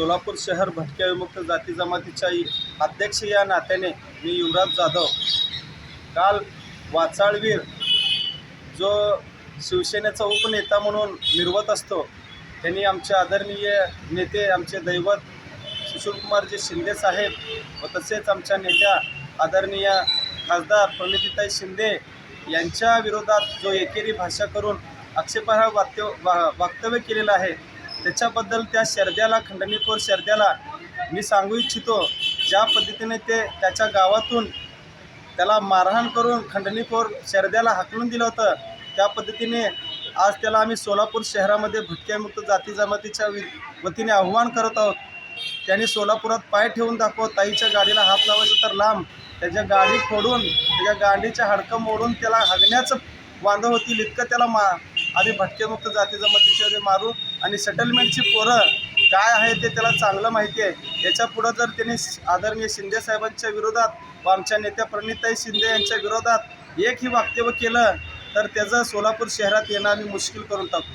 सोलापूर शहर भटक्या विमुक्त जाती जमातीच्या अध्यक्ष या नात्याने मी युवराज जाधव. काल वाचाळवीर जो शिवसेनेचा उपनेता म्हणून मिरवत असतो त्यांनी आमचे आदरणीय नेते आमचे दैवत सुशीलकुमारजी शिंदे साहेब व तसेच आमच्या नेत्या आदरणीय खासदार प्रणितीताई शिंदे यांच्या विरोधात जो एकेरी भाषा करून आक्षेपार्ह वाक्य वा- वक्तव्य केलेलं आहे त्याच्याबद्दल त्या शर्द्याला खंडणीखोर शर्द्याला मी सांगू इच्छितो ज्या पद्धतीने ते त्याच्या गावातून त्याला मारहाण करून खंडणीखोर शर्द्याला हाकलून दिलं होतं त्या पद्धतीने आज त्याला आम्ही सोलापूर शहरामध्ये भटक्यामुक्त जाती जमातीच्या वि वतीने आव्हान करत आहोत. त्याने सोलापुरात पाय ठेवून दाखव ताईच्या गाडीला हात लावायचं तर लांब त्याच्या गाडी फोडून त्याच्या गाडीच्या हाडकं मोडून त्याला हगण्याचं वांदं होतील इतकं त्याला मा आम्ही भटकेमुक्त जाती जमातीचे मारू आणि सेटलमेंटची पोरं काय आहे ते त्याला चांगलं माहिती आहे. याच्या पुढं जर त्यांनी आदरणीय शिंदे साहेबांच्या विरोधात व आमच्या नेत्या प्रणिताई शिंदे यांच्या विरोधात एकही वक्तव्य केलं तर त्याचं सोलापूर शहरात येणं आम्ही मुश्किल करून टाकू.